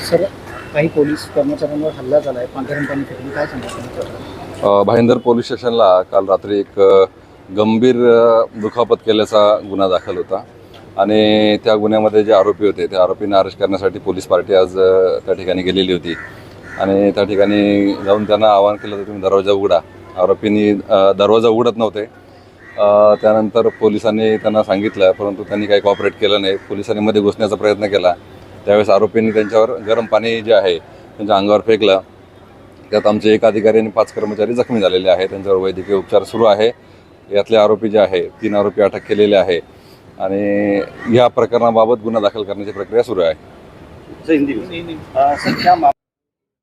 Sir काही police कर्मचाऱ्यांवर हल्ला झाला आहे पांढऱ्या पाणी फेकून काय सांगा भाईंदर पोलीस स्टेशनला काल रात्री एक गंभीर दुखापत केल्याचा गुन्हा दाखल होता. आणि त्या गुन्ह्यामध्ये जे आरोपी होते त्या आरोपींना अरेस्ट करण्यासाठी पोलीस पार्टी आज त्या ठिकाणी गेलेली होती. आणि त्या ठिकाणी जाऊन त्यांना आवाहन केलं तर तुम्ही दरवाजा उघडा. आरोपींनी दरवाजा उघडत नव्हते. त्यानंतर पोलिसांनी त्यांना सांगितलं परंतु त्यांनी काही कॉपरेट केलं नाही. पोलिसांनी मध्ये घुसण्याचा प्रयत्न केला. त्यावेळेस आरोपींनी त्यांच्यावर गरम पाणी जे आहे त्यांच्या अंगावर फेकलं. त्यात आमचे एक अधिकारी आणि पाच कर्मचारी जखमी झालेले आहेत. त्यांच्यावर वैद्यकीय उपचार सुरू आहे. यातले आरोपी जे आहे तीन आरोपी अटक केलेले आहे. आणि या प्रकरणाबाबत गुन्हा दाखल करण्याची प्रक्रिया सुरू आहे.